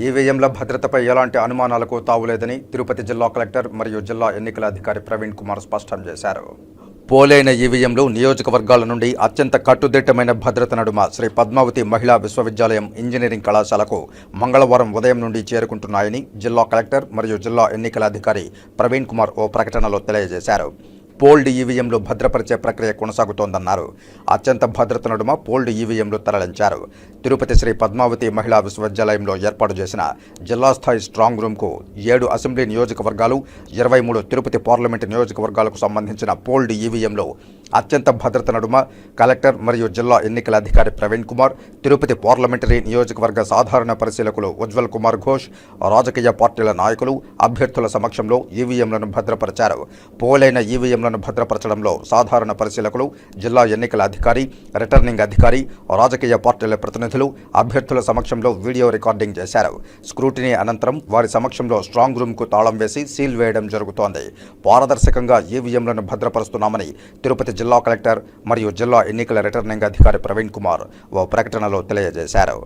ఈవీఎంల భద్రతపై ఎలాంటి అనుమానాలకు తావులేదని తిరుపతి జిల్లా కలెక్టర్ మరియు జిల్లా ఎన్నికల అధికారి ప్రవీణ్ కుమార్ స్పష్టం చేశారు. పోలైన ఈవీఎంలు నియోజకవర్గాల నుండి అత్యంత కట్టుదిట్టమైన భద్రత నడుమ శ్రీ పద్మావతి మహిళా విశ్వవిద్యాలయం ఇంజనీరింగ్ కళాశాలకు మంగళవారం ఉదయం నుండి చేరుకుంటున్నాయని జిల్లా కలెక్టర్ మరియు జిల్లా ఎన్నికల అధికారి ప్రవీణ్ కుమార్ ఓ ప్రకటనలో తెలియజేశారు. పోల్డ్ ఈవీఎంలు భద్రపరిచే ప్రక్రియ కొనసాగుతోందన్నారు. అత్యంత భద్రత నడుమ పోల్డ్ ఈవీఎంలు తరలించారు. తిరుపతి శ్రీ పద్మావతి మహిళా విశ్వవిద్యాలయంలో ఏర్పాటు చేసిన జిల్లా స్థాయి స్ట్రాంగ్ రూమ్కు ఏడు అసెంబ్లీ నియోజకవర్గాలు ఇరవై మూడు తిరుపతి పార్లమెంటు నియోజకవర్గాలకు సంబంధించిన పోల్డ్ ఈవీఎంలు అత్యంత భద్రత నడుమ కలెక్టర్ మరియు జిల్లా ఎన్నికల అధికారి ప్రవీణ్ కుమార్ తిరుపతి పార్లమెంటరీ నియోజకవర్గ సాధారణ పరిశీలకులు ఉజ్వల్ కుమార్ ఘోష్ రాజకీయ పార్టీల నాయకులు అభ్యర్థుల సమక్షంలో ఈవీఎంలను భద్రపరిచారు. పోలైన ఈవీఎంలను భద్రపరచడంలో సాధారణ పరిశీలకులు జిల్లా ఎన్నికల అధికారి రిటర్నింగ్ అధికారి రాజకీయ పార్టీల ప్రతినిధులు అభ్యర్థుల సమక్షంలో వీడియో రికార్డింగ్ చేశారు. స్క్రూటినీ అనంతరం వారి సమక్షంలో స్ట్రాంగ్ రూమ్కు తాళం వేసి సీల్ వేయడం జరుగుతోంది. పారదర్శకంగా ఈవీఎంలను భద్రపరుస్తున్నామని తిరుపతి జిల్లా కలెక్టర్ మరియు జిల్లా ఎన్నికల రిటర్నింగ్ అధికారి ప్రవీణ్ కుమార్ ఓ ప్రకటనలో తెలియజేశారు.